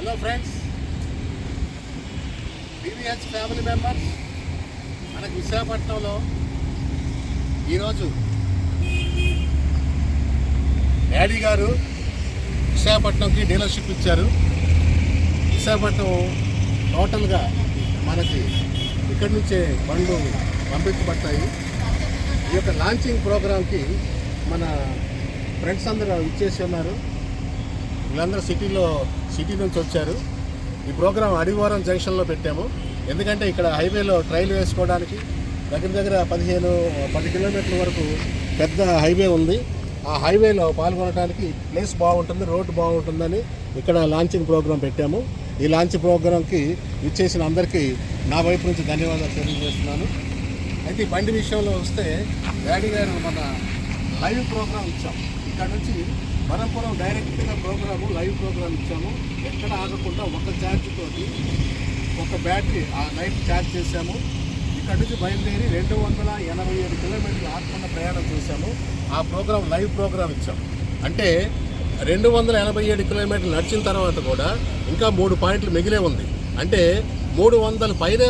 Hello friends BVH family members మనకు విశాఖపట్నంలో ఈరోజు డాడీ గారు విశాఖపట్నంకి డీలర్షిప్ ఇచ్చారు. విశాఖపట్నం టోటల్గా మనకి ఇక్కడి నుంచే బండ్లు పంపించబడతాయి. ఈ యొక్క లాంచింగ్ ప్రోగ్రాంకి మన ఫ్రెండ్స్ అందరూ ఇచ్చేసి ఉన్నారు. వీళ్ళందరూ సిటీలో సిటీ నుంచి వచ్చారు. ఈ ప్రోగ్రాం అడివారం జంక్షన్లో పెట్టాము. ఎందుకంటే ఇక్కడ హైవేలో ట్రైల్ వేసుకోవడానికి దగ్గర దగ్గర పదిహేను పది కిలోమీటర్ల వరకు పెద్ద హైవే ఉంది. ఆ హైవేలో పాల్గొనడానికి ప్లేస్ బాగుంటుంది రోడ్డు బాగుంటుందని ఇక్కడ లాంచింగ్ ప్రోగ్రాం పెట్టాము. ఈ లాంచ్ ప్రోగ్రాంకి ఇచ్చేసిన అందరికీ నా వైపు నుంచి ధన్యవాదాలు తెలియజేస్తున్నాను. అయితే ఈ బండి విషయంలో వస్తే డాడీ గారు మన లైవ్ ప్రోగ్రాం ఇచ్చాం. ఇక్కడ నుంచి వరంపురం డైరెక్ట్గా ప్రోగ్రాము లైవ్ ప్రోగ్రామ్ ఇచ్చాము. ఎక్కడ ఆగకుండా ఒక ఛార్జ్ తోటి ఒక బ్యాటరీ ఆ నైట్ ఛార్జ్ చేశాము. ఇక్కడ నుంచి బయలుదేరి రెండు వందల ఎనభై ఏడు కిలోమీటర్లు ఆత్మన్న ప్రయాణం చేశాము. ఆ ప్రోగ్రాం లైవ్ ప్రోగ్రామ్ ఇచ్చాము. అంటే రెండు వందల ఎనభై ఏడు కిలోమీటర్లు నడిచిన తర్వాత కూడా ఇంకా మూడు పాయింట్లు మిగిలే ఉంది. అంటే మూడు వందల పైనే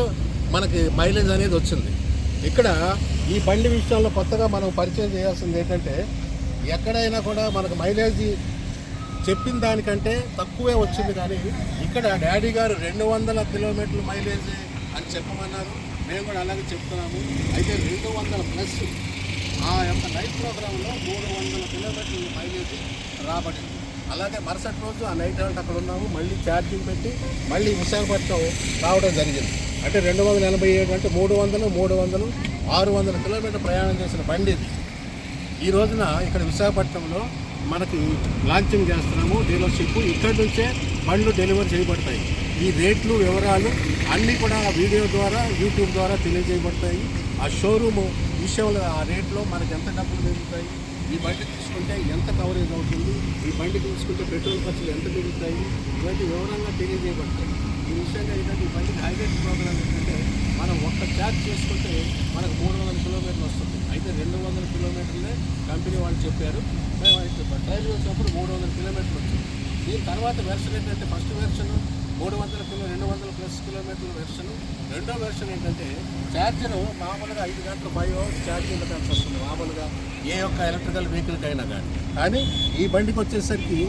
మనకి మైలేజ్ అనేది వచ్చింది. ఇక్కడ ఈ బండి విషయంలో కొత్తగా మనం పరిచయం చేయాల్సింది ఏంటంటే ఎక్కడైనా కూడా మనకు మైలేజ్ చెప్పిన దానికంటే తక్కువే వచ్చింది కానీ ఇక్కడ డాడీ గారు రెండు వందల కిలోమీటర్ల మైలేజ్ అని చెప్పమన్నారు. మేము కూడా అలాగే చెప్తున్నాము. అయితే రెండు వందల ప్లస్ ఆ యొక్క నైట్ ప్రోగ్రాంలో మూడు వందల కిలోమీటర్ల మైలేజ్ రాబడింది. అలాగే మరుసటి రోజు ఆ నైట్ అవుట్ అక్కడ ఉన్నాము. మళ్ళీ ఛార్జింగ్ పెట్టి మళ్ళీ విశాఖపట్నం రావడం జరిగింది. అంటే రెండు వందల ఎనభై ఏడు అంటే మూడు వందలు మూడు వందలు ఆరు వందల కిలోమీటర్ ప్రయాణం చేసిన బండి ఇది. ఈ రోజున ఇక్కడ విశాఖపట్నంలో మనకి లాంచింగ్ చేస్తున్నాము డీలర్షిప్ ఇక్కడి నుంచే బండ్లు డెలివరీ చేయబడతాయి. ఈ రేట్లు వివరాలు అన్నీ కూడా వీడియో ద్వారా యూట్యూబ్ ద్వారా తెలియజేయబడతాయి. ఆ షోరూమ్ విషయంలో ఆ రేట్లో మనకి ఎంత డబ్బులు పెరుగుతాయి? ఈ బండి తీసుకుంటే ఎంత కవరేజ్ అవుతుంది? ఈ బండి తీసుకుంటే పెట్రోల్ ఖర్చులు ఎంత పెరుగుతాయి? ఇవన్నీ వివరంగా తెలియజేయబడతాయి. ఈ విషయంగా ఏంటంటే ఈ బండికి హైలైట్ ప్రోగ్రామ్ ఏంటంటే మనం ఒక్క ఛార్జ్ చేసుకుంటే మనకు మూడు వందల కిలోమీటర్లు వస్తుంది అయితే రెండు వందల కిలోమీటర్లే కంపెనీ వాళ్ళు చెప్పారు. మేము అయితే ట్రైల్ చేసినప్పుడు మూడు వందల కిలోమీటర్లు వచ్చింది దీని తర్వాత వెర్షన్ ఏంటంటే ఫస్ట్ వెర్షన్ మూడు వందల కిలో రెండు వందల ప్లస్ కిలోమీటర్ల వెర్షన్. రెండో వెర్షన్ ఏంటంటే ఛార్జర్ మామూలుగా ఐదు గంటల ఫైవ్ అవర్స్ ఛార్జింగ్ పెట్టాల్సి వస్తుంది. మామూలుగా ఏ ఒక్క ఎలక్ట్రికల్ వెహికల్కి అయినా కానీ. కానీ ఈ బండికి వచ్చేసరికి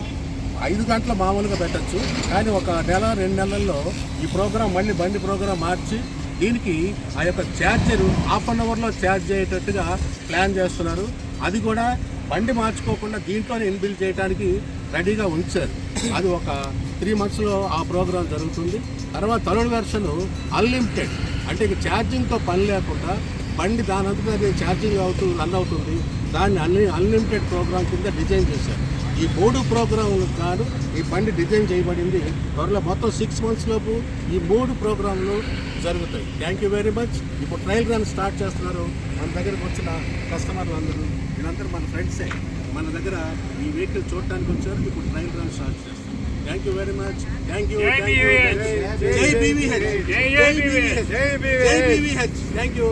ఐదు గంటలు మామూలుగా పెట్టచ్చు. కానీ ఒక నెల రెండు నెలల్లో ఈ ప్రోగ్రాం మళ్ళీ బండి ప్రోగ్రాం మార్చి దీనికి ఆ యొక్క ఛార్జర్ హాఫ్ అన్ అవర్లో ఛార్జ్ అయ్యేటట్టుగా ప్లాన్ చేస్తున్నారు. అది కూడా బండి మార్చుకోకుండా దీంట్లోనే ఇన్బిల్ చేయడానికి రెడీగా ఉంచారు. అది ఒక త్రీ మంత్స్లో ఆ ప్రోగ్రాం జరుగుతుంది. తర్వాత థర్డ్ వెర్షన్ అన్లిమిటెడ్ అంటే ఇక ఛార్జింగ్తో పని లేకుండా బండి దాని అంతగా ఛార్జింగ్ అవుతూ రన్ అవుతుంది. దాన్ని అన్లి అన్లిమిటెడ్ ప్రోగ్రామ్ కింద డిజైన్ చేశారు. ఈ మూడు ప్రోగ్రాములు కాదు ఈ బండి డిజైన్ చేయబడింది. త్వరలో మొత్తం సిక్స్ మంత్స్ లోపు ఈ మూడు ప్రోగ్రాంలు జరుగుతాయి. థ్యాంక్ యూ వెరీ మచ్ ఇప్పుడు ట్రయల్ రన్ స్టార్ట్ చేస్తున్నారు. మన దగ్గరకు వచ్చిన కస్టమర్లు అందరూ వీళ్ళందరూ మన ఫ్రెండ్సే మన దగ్గర ఈ వెహికల్ చూడటానికి వచ్చారు. ఇప్పుడు ట్రయల్ రన్ స్టార్ట్ చేస్తారు thank you very much thank you జై బీవీహెచ్ జై. బీవీహెచ్ జై బీవీహెచ్ థ్యాంక్ యూ